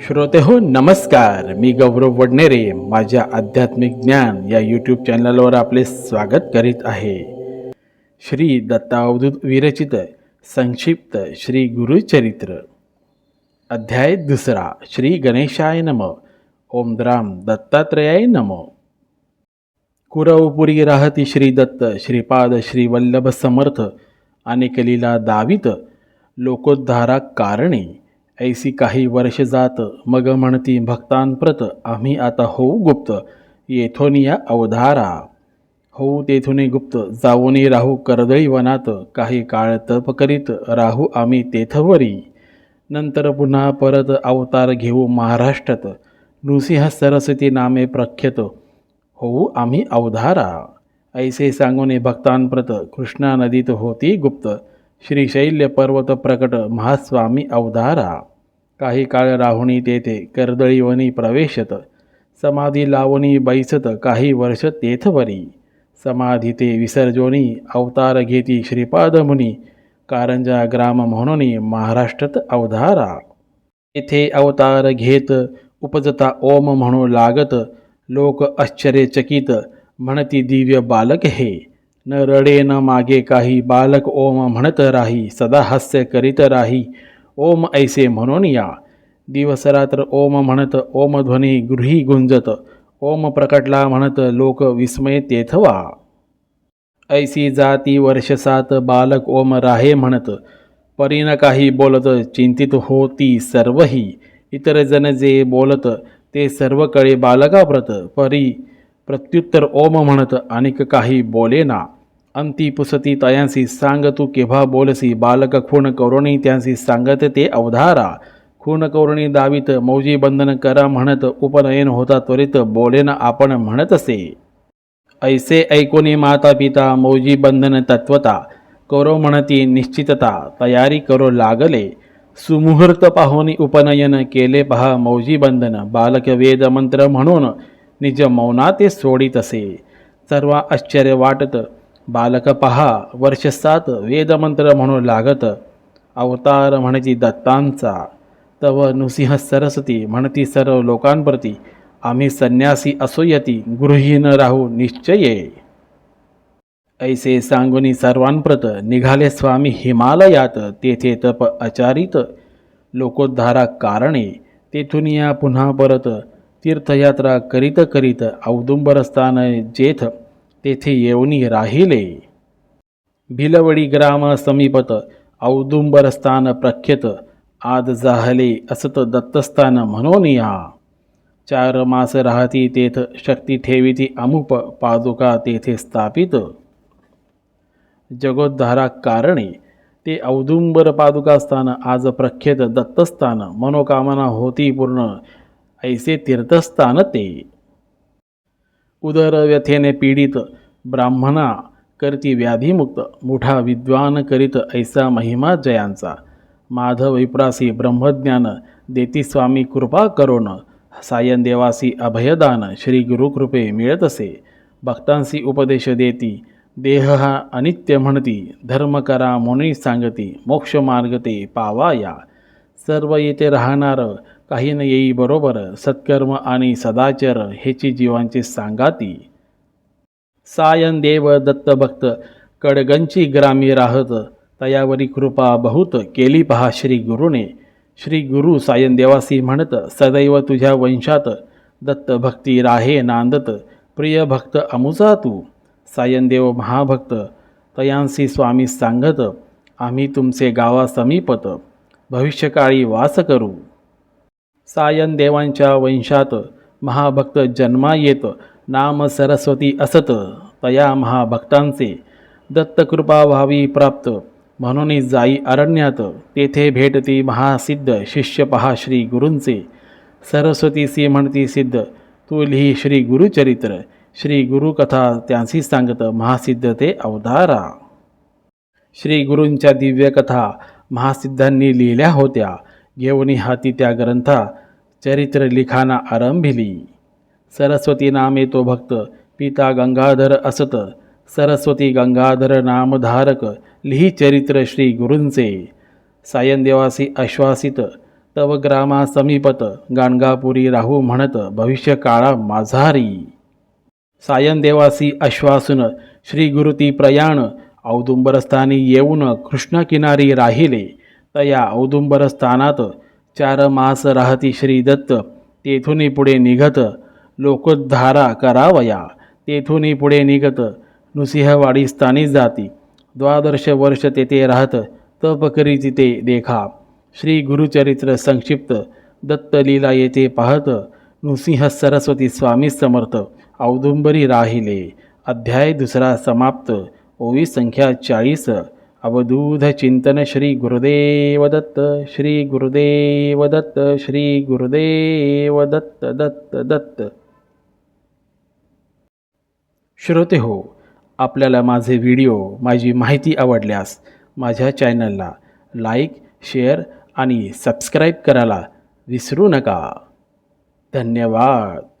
श्रोते हो नमस्कार. मी गौरव वडनेरे. माझ्या आध्यात्मिक ज्ञान या यूट्यूब चॅनलवर आपले स्वागत करीत आहे. श्री दत्तावधूत विरचित संक्षिप्त श्री गुरुचरित्र अध्याय दुसरा. श्री गणेशाय नम. ओमद्राम दत्तात्रयाय नम. कुरवपुरी राहती श्री दत्त श्रीपाद श्री वल्लभ समर्थ अनेक लीला दावित लोकोद्धारा कारणे. ऐसी काही वर्ष जात मग म्हणती भक्तांप्रत आम्ही आता होऊ गुप्त. येथोनिया या अवधारा. होऊ तेथुनी गुप्त. जाऊनी राहू कर्दळी वनात. काही काळ तप करीत राहू आम्ही तेथवरी. नंतर पुन्हा परत अवतार घेऊ महाराष्ट्रात. नृसिंह सरस्वती नामे प्रख्यात. होऊ आम्ही अवधारा. ऐसे सांगून भक्तांप्रत कृष्णा नदीत होती गुप्त. श्रीशैल्य पर्वत प्रकट महास्वामी अवधारा. काही काळ राहुणी तेथे कर्दळीवनी प्रवेशत समाधी लावणी बैसत काही वर्ष तेथवरी. समाधी ते विसर्जोनी अवतार घेती श्रीपादमुनी कारंजा ग्राम म्हणून महाराष्ट्रात अवधारा. येथे अवतार घेत उपजता ओम म्हणू लागत लोक आश्चर्यचकित म्हणती दिव्य बालक हे. न रडे न मागे काही बालक ओम म्हणत राही सदा हास्य करीत राही. ओम ऐसे म्हणून या दिवसरात्र ओम म्हणत ओमध्वनी गृही गुंजत ओम प्रकटला म्हणत लोक विस्मय तेथवा. ऐसी जाती वर्षसात बालक ओम राहे म्हणत परीन काही बोलत चिंतित होती सर्वही. इतर जण जे बोलत ते सर्व कळे बालकाप्रत परी प्रत्युत्तर ओम म्हणत अनेक काही बोले ना अंती पुसती तयांसी सांग तू केव्हा बोलसी बालक खूण करुणी त्यांसी सांगत ते अवधारा खूण करुणी दावीत मौजी बंधन करा म्हणत उपनयन होता त्वरित बोलेन आपण म्हणत असे ऐसे ऐकोनी माता पिता मौजी बंधन तत्वता करो म्हणती निश्चितता तयारी करो लागले सुमुहूर्त पाहुनी उपनयन केले पहा मौजी बंधन बालक वेद मंत्र म्हणून निज मौनाते सोडितसे सर्व आश्चर्य वाटत बालक पहा वर्ष सात वेदमंत्र म्हणू लागत. अवतार म्हणती दत्तांचा. तव नृसिंह सरस्वती म्हणती सर्व लोकांप्रती. आम्ही संन्यासी असोयती न राहू निश्चये. ऐसे सांगुनी सर्वांप्रत निघाले स्वामी हिमालयात तेथे तप आचारित लोकोद्धारा कारणे तेथून या पुन्हा परत. तीर्थयात्रा करीत करीत औदुंबरस्थान जेथ. तेथे येऊनी राहिले. भिलवडी ग्राम समीपत औदुंबरस्थान प्रख्यत आज जाहले असत दत्तस्थान म्हणून या. चार मास राहती तेथ शक्ती ठेविती अमुप पादुका तेथे स्थापित. जगोद्धारा कारणे ते औदुंबर पादुकास्थान आज प्रख्यात दत्तस्थान मनोकामना होती पूर्ण ऐसे तीर्थस्थान ते. उदरव्यथेने पीडित ब्राह्मणा करती व्याधीमुक्त मोठा विद्वान करीत ऐसा महिमा जयांचा. माधव विप्रासी ब्रह्मज्ञान देती स्वामी कृपा करोन सायन देवासी अभयदान श्री गुरुकृपे मिळतसे. भक्तांसी उपदेश देती देह हा अनित्य म्हणती धर्म करा म्हणून सांगती मोक्ष मार्ग ते पावाया. सर्व येथे राहणारं काही न येई बरोबर सत्कर्म आणि सदाचर हेची जीवांची सांगाती. सायन देव दत्तभक्त कडगंची ग्रामी राहत तयावरी कृपा बहुत केली पहा श्री गुरुने. श्री गुरु सायन देवासी म्हणत सदैव तुझ्या वंशात दत्तभक्ती राहे नांदत प्रिय भक्त अमुजा तू. सायनदेव महाभक्त तयांसी स्वामी सांगत आम्ही तुमचे गावा समीपत भविष्यकाळी वास करू. सायन देवांच्या वंशात महाभक्त जन्मा येत नाम सरस्वती असत तया महाभक्तांचे दत्तकृपा व्हावी प्राप्त. म्हणून जाई अरण्यात तेथे भेटती महासिद्ध शिष्य पहा श्री गुरूंचे. सरस्वतीसी म्हणती सिद्ध तू लिही श्री गुरुचरित्र. श्री गुरुकथा त्यांची सांगत महासिद्ध ते अवधारा श्री गुरूंच्या दिव्यकथा महासिद्धांनी लिहिल्या होत्या. घेऊनी हाती त्या ग्रंथा चरित्र लिखाना आरंभिली. सरस्वती नामे तो भक्त पिता गंगाधर असत. सरस्वती गंगाधर नामधारक लिही चरित्र श्री गुरूंचे. सायनदेवासी आश्वासित तव ग्रामा समीपत गाणगापुरी राहू म्हणत भविष्य काळा माझारी. सायनदेवासी आश्वासन श्री गुरुती प्रयाण औदुंबरस्थानी येऊन कृष्णकिनारी राहिले. तया औदुंबरस्थानात चार मास राहती श्री दत्त तेथून पुढे निघत. लोकोद्धारा करावया तेथून पुढे निघत. नृसिंहवाडी स्थानी जाती. द्वादश वर्ष तेथे राहत. तप करी तिथे देखा. श्री गुरुचरित्र संक्षिप्त. दत्तलीला येथे पाहत नृसिंह सरस्वती स्वामी समर्थ औदुंबरी राहिले. अध्याय दुसरा समाप्त. ओवी संख्या चाळीस. अवधूध चिंतन श्री गुरुदेव दत्त श्री गुरुदेव दत्त श्री गुरुदेव दत्त दत्त दत्त. श्रोते हो आपल्याला माझे व्हिडिओ माझी माहिती आवडल्यास माझ्या चॅनलला लाईक शेअर आणि सबस्क्राईब करायला विसरू नका. धन्यवाद.